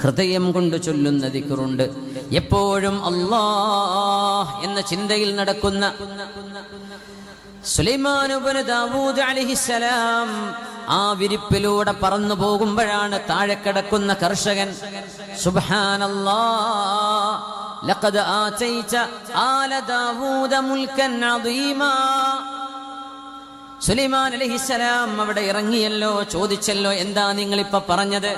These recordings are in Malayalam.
ഹൃദയം കൊണ്ട് ചൊല്ലുന്ന ദിക്കറുണ്ട് എപ്പോഴും അല്ലാഹ് എന്ന ചിന്തയിൽ നടക്കുന്ന സുലൈമാനുബന് ദാവൂദ് അലിഹിസലാം ആ വിരിപ്പിലൂടെ പറന്നു പോകുമ്പോഴാണ് താഴെ കിടക്കുന്ന കർഷകൻ സുബ്ഹാനല്ലാ ലഖദ് ആതൈത ആല ദാവൂദ മുൽക്കൻ അദീമാ. സുലൈമാൻ അലഹിസലാം അവിടെ ഇറങ്ങിയല്ലോ ചോദിച്ചല്ലോ എന്താ നിങ്ങളിപ്പോ പറഞ്ഞത്?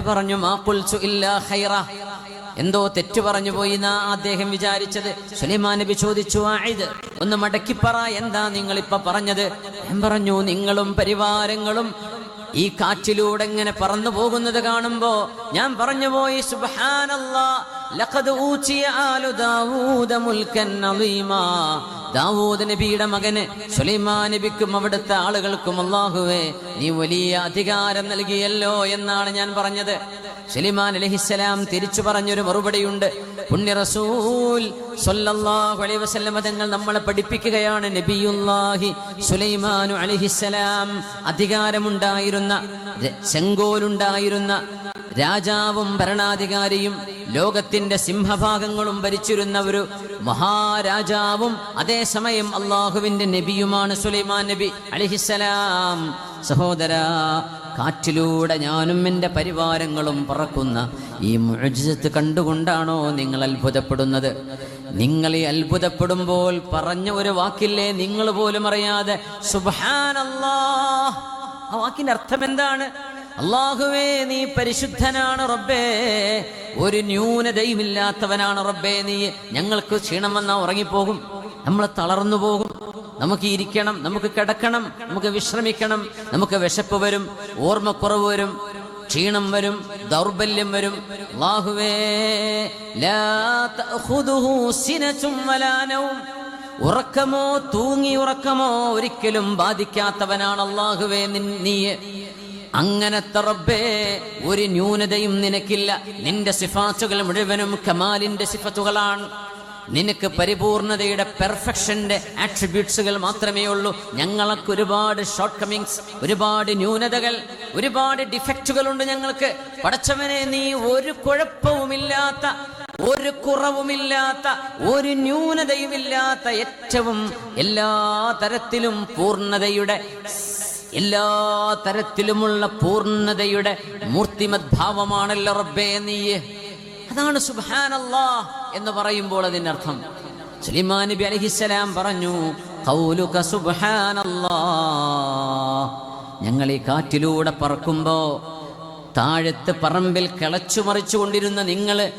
പറഞ്ഞു മാ ഖുൽതു ഇല്ലാ ഖൈറ. എന്തോ തെറ്റു പറഞ്ഞു പോയി എന്നാ അദ്ദേഹം വിചാരിച്ചത്. സുലൈമാൻ നബി ചോദിച്ചു ആയത് ഒന്ന് മടക്കി പറ എന്താ നിങ്ങൾ ഇപ്പൊ പറഞ്ഞത്? ഞാൻ പറഞ്ഞു നിങ്ങളും പരിവാരങ്ങളും ഈ കാറ്റിലൂടെ ഇങ്ങനെ പറന്നു പോകുന്നത് കാണുമ്പോ ഞാൻ പറഞ്ഞു പോയി സുബ്ഹാനല്ലാ ലഖദ് ഊച്ചിയ ആലു ദാവൂദ ദാവൂദ് നബിയുടെ മകന് സുലൈമാ നബിക്കും അവിടുത്തെ ആളുകൾക്കും അള്ളാഹുവേ നീ വലിയ അധികാരം നൽകിയല്ലോ എന്നാണ് ഞാൻ പറഞ്ഞത്. സുലൈമാൻ അലഹിസ്സലാം തിരിച്ചു പറഞ്ഞൊരു മറുപടിയുണ്ട്. പുണ്യ റസൂൽ അലൈഹി വസല്ലമ തങ്ങൾ നമ്മളെ പഠിപ്പിക്കുകയാണ്. നബിയുല്ലാഹി സുലൈമാനു അലൈഹിസ്സലാം അധികാരമുണ്ടായിരുന്ന ചെങ്കോലുണ്ടായിരുന്ന രാജാവും ഭരണാധികാരിയും ലോകത്തിന്റെ സിംഹഭാഗങ്ങളും ഭരിച്ചിരുന്ന ഒരു മഹാരാജാവും അതേസമയം അള്ളാഹുവിന്റെ നബിയുമാണ് സുലൈമാൻ നബി അലിഹിസലാം സഹോദര കാറ്റിലൂടെ ഞാനും എന്റെ പരിവാരങ്ങളും പറക്കുന്ന ഈ മുഴുജത്ത് കണ്ടുകൊണ്ടാണോ നിങ്ങൾ അത്ഭുതപ്പെടുന്നത്? നിങ്ങൾ ഈ അത്ഭുതപ്പെടുമ്പോൾ പറഞ്ഞ ഒരു വാക്കില്ലേ നിങ്ങൾ പോലും അറിയാതെ സുബാനല്ലാ ആ വാക്കിന്റെ അർത്ഥം എന്താണ് അള്ളാഹുവേ നീ പരിശുദ്ധനാണ് റബ്ബേ. ഒരു ന്യൂനതയുമില്ലാത്തവനാണ് റബ്ബേ. നീ ഞങ്ങൾക്ക് ക്ഷീണം വന്നാൽ ഉറങ്ങിപ്പോകും. നമ്മൾ തളർന്നു പോകും. നമുക്ക് ഇരിക്കണം നമുക്ക് കിടക്കണം നമുക്ക് വിശ്രമിക്കണം നമുക്ക് വിശപ്പ് വരും ഓർമ്മക്കുറവ് വരും ക്ഷീണം വരും ദൗർബല്യം വരും. നൗം. ഉറക്കമോ തൂങ്ങി ഉറക്കമോ ഒരിക്കലും ബാധിക്കാത്തവനാണ് അള്ളാഹുവേ നീ. അങ്ങനത്തെ റബ്ബേ ഒരു ന്യൂനതയും നിനക്കില്ല. നിന്റെ സിഫാത്തുകൾ മുഴുവനും കമാലിന്റെ സിഫത്തുകളാണ്. നിനക്ക് പരിപൂർണതയുടെ പെർഫെക്ഷന്റെ ആട്രിബ്യൂട്ട്സുകൾ മാത്രമേ ഉള്ളൂ. ഞങ്ങൾക്ക് ഒരുപാട് ഷോർട്ട് കമ്മിങ്സ് ഒരുപാട് ന്യൂനതകൾ ഒരുപാട് ഡിഫക്റ്റുകൾ ഉണ്ട് ഞങ്ങൾക്ക്. പടച്ചവനെ നീ ഒരു കുഴപ്പവുമില്ലാത്ത ഒരു കുറവുമില്ലാത്ത ഒരു ന്യൂനതയുമില്ലാത്ത ഏറ്റവും എല്ലാ തരത്തിലും പൂർണതയുടെ എല്ലാ തരത്തിലുമുള്ള പൂർണതയുടെ മൂർത്തിമത് ഭാവമാണല്ലോ റബ്ബേ നീ അതാണ് സുബ്ഹാനല്ലാ എന്ന് പറയുമ്പോൾ അതിനർത്ഥം. സുലിമാൻ നബി അലഹിസ്സലാം പറഞ്ഞു ഖൗലുക സുബ്ഹാനല്ലാ. ഞങ്ങൾ ഈ കാറ്റിലൂടെ പറക്കുമ്പോ താഴത്ത് പറമ്പിൽ കിളച്ചു മറിച്ചു കൊണ്ടിരുന്ന നിങ്ങൾ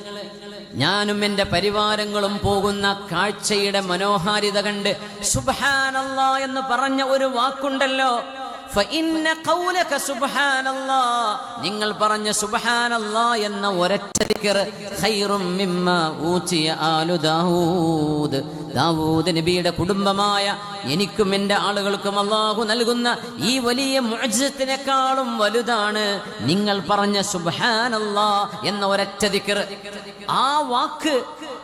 ഞാനും എന്റെ പരിവാരങ്ങളും പോകുന്ന കാഴ്ചയുടെ മനോഹാരിത കണ്ട് സുബാനല്ല എന്ന് പറഞ്ഞ ഒരു വാക്കുണ്ടല്ലോ. നിങ്ങൾ പറഞ്ഞ സുബ്ഹാനല്ലാഹ് എന്ന ഒരൊറ്റ ദാവൂദ്. നബിയുടെ കുടുംബമായ എനിക്കും എന്റെ ആളുകൾക്കും അള്ളാഹു നൽകുന്ന ഈ വലിയ മുഅ്ജിസത്തിനേക്കാളും വലുതാണ് നിങ്ങൾ പറഞ്ഞ സുബ്ഹാനല്ലാഹ് എന്ന ഒരൊറ്റ ദിക്ർ ആ വാക്ക്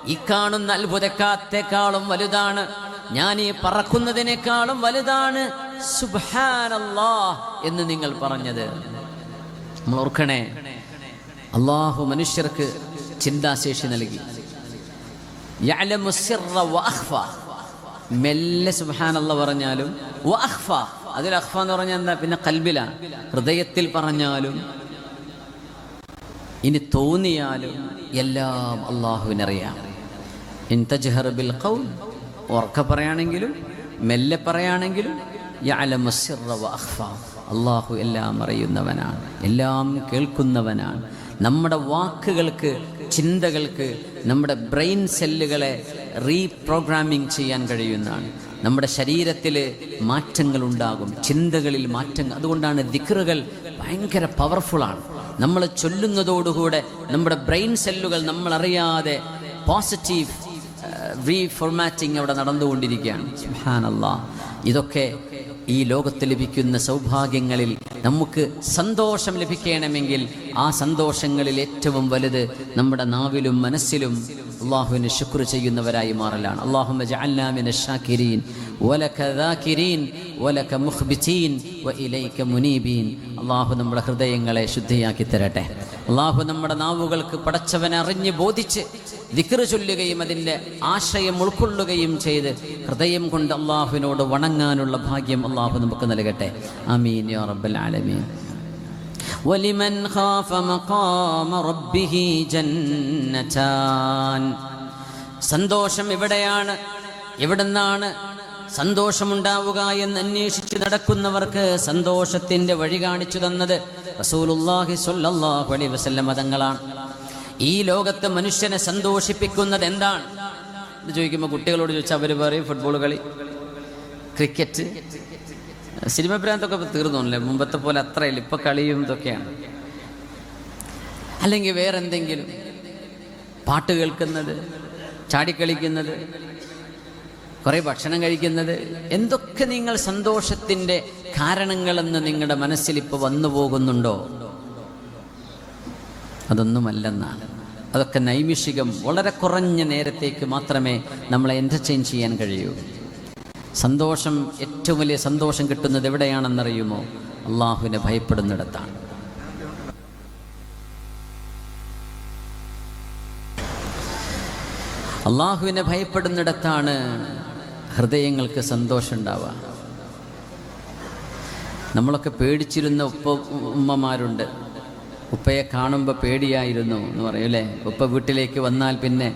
ഈ കാണുന്ന അത്ഭുതക്കാത്തേക്കാളും വലുതാണ് ഞാൻ ഈ പറക്കുന്നതിനേക്കാളും വലുതാണ് എന്ന് നിങ്ങൾ പറഞ്ഞത് നമ്മൾ ഓർക്കണേ അള്ളാഹു മനുഷ്യർക്ക് ചിന്താശേഷി നൽകി. മെല്ലെ സുബാനല്ല പറഞ്ഞാലും. അതിൽ അഹ്ഫ എന്ന് പറഞ്ഞാൽ എന്താ പിന്നെ കൽബില ഹൃദയത്തിൽ പറഞ്ഞാലും ഇനി തോന്നിയാലും എല്ലാം അള്ളാഹുവിനറിയാം ഇൻ ബിൽ ഖൗൽ ഉറക്ക പറയുകയാണെങ്കിലും മെല്ലെ വഅഖ്ഫ. അള്ളാഹു എല്ലാം അറിയുന്നവനാണ് എല്ലാം കേൾക്കുന്നവനാണ്. നമ്മുടെ വാക്കുകൾക്ക് ചിന്തകൾക്ക് നമ്മുടെ ബ്രെയിൻ സെല്ലുകളെ റീപ്രോഗ്രാമിംഗ് ചെയ്യാൻ കഴിയുന്നതാണ്. നമ്മുടെ ശരീരത്തിൽ മാറ്റങ്ങൾ ഉണ്ടാകും ചിന്തകളിൽ മാറ്റങ്ങൾ. അതുകൊണ്ടാണ് ദിക്റുകൾ ഭയങ്കര പവർഫുള്ളാണ് നമ്മൾ ചൊല്ലുന്നതോടുകൂടെ നമ്മുടെ ബ്രെയിൻ സെല്ലുകൾ നമ്മളറിയാതെ പോസിറ്റീവ് റീഫോർമാറ്റിംഗ് അവിടെ നടന്നുകൊണ്ടിരിക്കുകയാണ്. സുബ്ഹാനല്ലാ. ഇതൊക്കെ ഈ ലോകത്ത് ലഭിക്കുന്ന സൗഭാഗ്യങ്ങളിൽ നമുക്ക് സന്തോഷം ലഭിക്കണമെങ്കിൽ ആ സന്തോഷങ്ങളിൽ ഏറ്റവും വലുത് നമ്മുടെ നാവിലും മനസ്സിലും അള്ളാഹുവിന് ശുക്ർ ചെയ്യുന്നവരായി മാറലാണ്. ഷാക്കിരീൻ വലക വലക അള്ളാഹു നമ്മുടെ ഹൃദയങ്ങളെ ശുദ്ധിയാക്കി തരട്ടെ. അള്ളാഹു നമ്മുടെ നാവുകൾക്ക് പടച്ചവനെ അറിഞ്ഞ് ബോധിച്ച് ദിക്റ് ചൊല്ലുകയും അതിന്റെ ആശയം ഉൾക്കൊള്ളുകയും ചെയ്ത് ഹൃദയം കൊണ്ട് അള്ളാഹുവിനോട് വണങ്ങാനുള്ള ഭാഗ്യം അള്ളാഹു നമുക്ക് നൽകട്ടെ. അമീൻ യോ റബ്ബൽ ആലമീൻ. ഒലിമൻ സന്തോഷം എവിടെയാണ്? എവിടുന്നാണ് സന്തോഷമുണ്ടാവുക എന്ന് അന്വേഷിച്ച് നടക്കുന്നവർക്ക് സന്തോഷത്തിന്റെ വഴി കാണിച്ചു തന്നത് റസൂലുല്ലാഹി സൊല്ലാഹു അലൈ വസല്ല മതങ്ങളാണ്. ഈ ലോകത്ത് മനുഷ്യനെ സന്തോഷിപ്പിക്കുന്നത് എന്താണ്? ചോദിക്കുമ്പോൾ കുട്ടികളോട് ചോദിച്ചാൽ അവർ പറയും ഫുട്ബോൾ കളി ക്രിക്കറ്റ് സിനിമ ഭ്രാന്തൊക്കെ ഇപ്പൊ തീർന്നോല്ലേ മുമ്പത്തെ പോലെ അത്രയില്ല. ഇപ്പൊ കളിയും ഇതൊക്കെയാണ്. അല്ലെങ്കിൽ വേറെ എന്തെങ്കിലും പാട്ട് കേൾക്കുന്നത് ചാടിക്കളിക്കുന്നത് കുറേ ഭക്ഷണം കഴിക്കുന്നത് എന്തൊക്കെ നിങ്ങൾ സന്തോഷത്തിന്റെ കാരണങ്ങളെന്ന് നിങ്ങളുടെ മനസ്സിൽ ഇപ്പോൾ വന്നു പോകുന്നുണ്ടോ? അതൊന്നുമല്ലെന്നാണ്. അതൊക്കെ നൈമിഷികം വളരെ കുറഞ്ഞ നേരത്തേക്ക് മാത്രമേ നമ്മളെ എന്റർടൈൻ ചെയ്യാൻ കഴിയൂ. സന്തോഷം ഏറ്റവും വലിയ സന്തോഷം കിട്ടുന്നത് എവിടെയാണെന്നറിയുമോ? അള്ളാഹുവിനെ ഭയപ്പെടുന്നിടത്താണ്. അള്ളാഹുവിനെ ഭയപ്പെടുന്നിടത്താണ് ഹൃദയങ്ങൾക്ക് സന്തോഷം ഉണ്ടാവുക. നമ്മളൊക്കെ പേടിച്ചിരുന്ന ഉപ്പ ഉമ്മമാരുണ്ട്. ഉപ്പയെ കാണുമ്പോൾ പേടിയായിരുന്നു എന്ന് പറയും അല്ലേ? ഉപ്പ വീട്ടിലേക്ക് വന്നാൽ പിന്നെ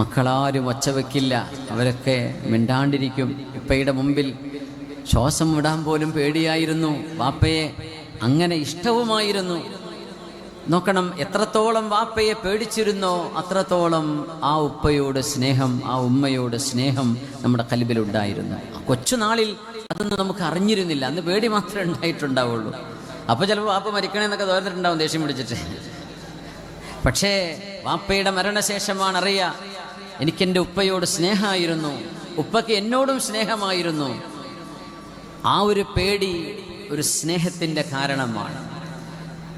മക്കളാരും ഒച്ച വെക്കില്ല അവരൊക്കെ മിണ്ടാണ്ടിരിക്കും. ഉപ്പയുടെ മുമ്പിൽ ശ്വാസം വിടാൻ പോലും പേടിയായിരുന്നു. വാപ്പയെ അങ്ങനെ ഇഷ്ടവുമായിരുന്നു. നോക്കണം എത്രത്തോളം വാപ്പയെ പേടിച്ചിരുന്നോ അത്രത്തോളം ആ ഉപ്പയോട് സ്നേഹം ആ ഉമ്മയോട് സ്നേഹം നമ്മുടെ കൽബിലുണ്ടായിരുന്നു ആ കൊച്ചുനാളിൽ അതൊന്നും നമുക്ക് അറിഞ്ഞിരുന്നില്ല. അന്ന് പേടി മാത്രമേ ഉണ്ടായിട്ടുണ്ടാവുള്ളൂ. അപ്പോൾ ചിലപ്പോൾ വാപ്പ മരിക്കണേന്നൊക്കെ തോന്നിട്ടുണ്ടാവും ദേഷ്യം പിടിച്ചിട്ട്. പക്ഷേ വാപ്പയുടെ മരണശേഷമാണ് അറിയാ എനിക്കെന്റെ ഉപ്പയോട് സ്നേഹമായിരുന്നു. ഉപ്പയ്ക്ക് എന്നോടും സ്നേഹമായിരുന്നു. ആ ഒരു പേടി ഒരു സ്നേഹത്തിന്റെ കാരണമാണ്.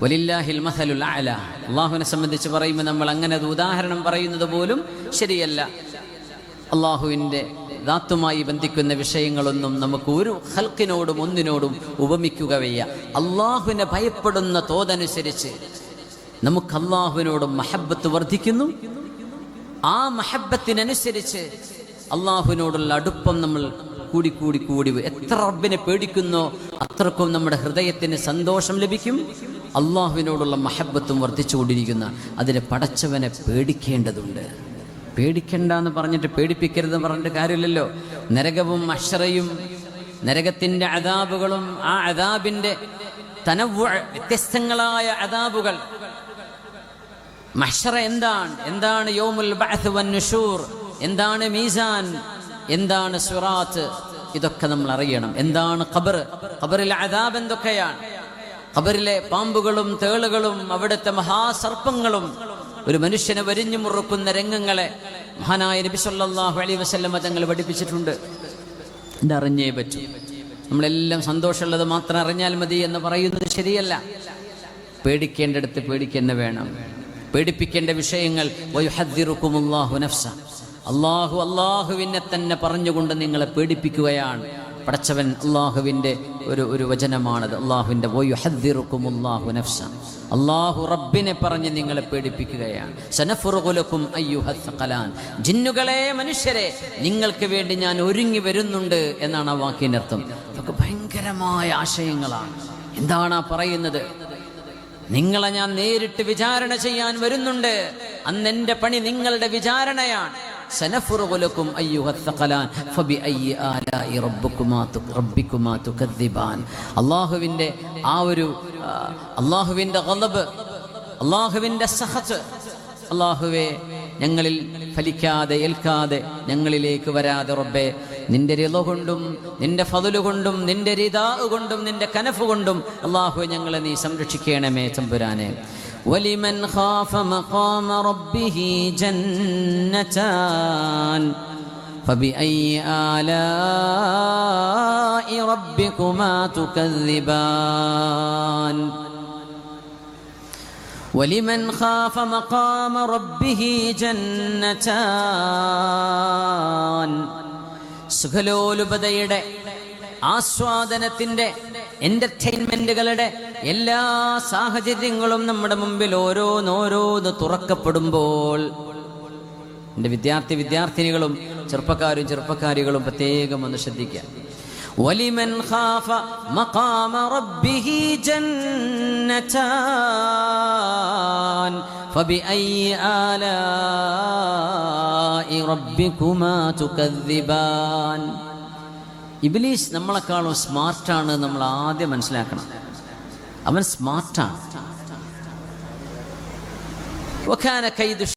വലില്ലാഹിൽ മഹലുൽ അല അള്ളാഹുവിനെ സംബന്ധിച്ച് പറയുമ്പോൾ നമ്മൾ അങ്ങനെ ഒരു ഉദാഹരണം പറയുന്നത് പോലും ശരിയല്ല. അള്ളാഹുവിന്റെ ദാത്തുമായി ബന്ധിക്കുന്ന വിഷയങ്ങളൊന്നും നമുക്ക് ഒരു ഹൽക്കിനോടും ഒന്നിനോടും ഉപമിക്കുക വയ്യ. അള്ളാഹുവിനെ ഭയപ്പെടുന്ന തോതനുസരിച്ച് നമുക്ക് അള്ളാഹുവിനോടും മഹബത്ത് വർദ്ധിക്കുന്നു. ആ മഹബത്തിനനുസരിച്ച് അള്ളാഹുവിനോടുള്ള അടുപ്പം നമ്മൾ കൂടി കൂടി കൂടി. എത്ര റബ്ബിനെ പേടിക്കുന്നോ അത്രക്കും നമ്മുടെ ഹൃദയത്തിന് സന്തോഷം ലഭിക്കും അള്ളാഹുവിനോടുള്ള മഹബത്തും വർദ്ധിച്ചുകൊണ്ടിരിക്കുന്ന അതിന് പടച്ചവനെ പേടിക്കേണ്ടതുണ്ട് പേടിക്കണ്ട എന്ന് പറഞ്ഞിട്ട് പേടിപ്പിക്കരുതെന്ന് പറഞ്ഞിട്ട് കാര്യമില്ലല്ലോ നരകവും അക്ഷറയും നരകത്തിന്റെ അതാബുകളും ആ അതാബിന്റെ തനവ് വ്യത്യസ്തങ്ങളായ അതാബുകൾ മഹ്ഷറ എന്താണ്? എന്താണ് യോമുൽ ബഅത്ത് വൻ നുഷൂർ? എന്താണ് മീസാൻ? എന്താണ് സുറാത്ത്? ഇതൊക്കെ നമ്മൾ അറിയണം. എന്താണ് ഖബർ? ഖബറിലെ അതാബ് എന്തൊക്കെയാണ്? ഖബറിലെ പാമ്പുകളും തേളുകളും അവിടുത്തെ മഹാസർപ്പങ്ങളും ഒരു മനുഷ്യനെ വരിഞ്ഞു മുറുക്കുന്ന രംഗങ്ങളെ മഹാനായ നബി സല്ലല്ലാഹു അലൈഹി വസല്ലമ തങ്ങൾ പഠിപ്പിച്ചിട്ടുണ്ട്. ഇതറിഞ്ഞേ പറ്റൂ. നമ്മളെല്ലാം സന്തോഷമുള്ളത് മാത്രം അറിഞ്ഞാൽ മതി എന്ന് പറയുന്നത് ശരിയല്ല. പേടിക്കേണ്ടടുത്ത് പേടിക്കുന്ന വേണം. പേടിപ്പിക്കേണ്ട വിഷയങ്ങൾ നഫ്സ. അള്ളാഹു അള്ളാഹുവിനെ തന്നെ പറഞ്ഞുകൊണ്ട് നിങ്ങളെ പേടിപ്പിക്കുകയാണ്. പടച്ചവൻ അള്ളാഹുവിന്റെ ഒരു ഒരു വചനമാണത്. അള്ളാഹുവിന്റെ നഫ്സ. അള്ളാഹു റബ്ബിനെ പറഞ്ഞ് നിങ്ങളെ പേടിപ്പിക്കുകയാണ്. സനഫുറുകുലക്കും ജിന്നുകളെ മനുഷ്യരെ നിങ്ങൾക്ക് വേണ്ടി ഞാൻ ഒരുങ്ങി വരുന്നുണ്ട് എന്നാണ് ആ വാക്കിനർത്ഥം ഇതൊക്കെ ഭയങ്കരമായ ആശയങ്ങളാണ്. എന്താണ് ആ പറയുന്നത്? നിങ്ങളെ ഞാൻ നേരിട്ട് വിചാരണ ചെയ്യാൻ വരുന്നുണ്ട്. അന്ന് എന്റെ പണി നിങ്ങളുടെ വിചാരണയാണ്. അള്ളാഹുവിന്റെ ആ ഒരു അള്ളാഹുവിന്റെ അള്ളാഹുവിന്റെ സഹത്ത് അള്ളാഹുവെ ഞങ്ങളിൽ ഫലിക്കാതെ ഏൽക്കാതെ ഞങ്ങളിലേക്ക് വരാതെ റബ്ബെ നിന്റെ റിള കൊണ്ടും നിന്റെ ഫതുല് കൊണ്ടും നിന്റെ റിതാ കൊണ്ടും നിന്റെ കനഫ് കൊണ്ടും അള്ളാഹു ഞങ്ങളെ നീ സംരക്ഷിക്കണമേ തമ്പുരാനെ ولمن خاف مقام ربه جنتان فبأي آلاء ربكما تكذبان ولمن خاف مقام ربه ജന്നതാൻ സുഖലോലുപതയുടെ ആസ്വാദനത്തിന്റെ എന്റർടൈൻമെന്റുകളുടെ എല്ലാ സാഹചര്യങ്ങളും നമ്മുടെ മുമ്പിൽ ഓരോന്നോരോന്ന് തുറക്കപ്പെടുമ്പോൾ എന്റെ വിദ്യാർത്ഥി വിദ്യാർത്ഥിനികളും ചെറുപ്പക്കാരും ചെറുപ്പക്കാരികളും പ്രത്യേകം ഒന്ന് ശ്രദ്ധിക്കുക. വലിമൻ ഖാഫ മഖാമ റബ്ബിഹി ജന്നതാൻ ഫബിഐ ആലാ ഇബിലീസ് നമ്മളെക്കാളും സ്മാർട്ടാണ് നമ്മൾ ആദ്യം മനസ്സിലാക്കണം. അവൻ സ്മാർട്ടാണ്.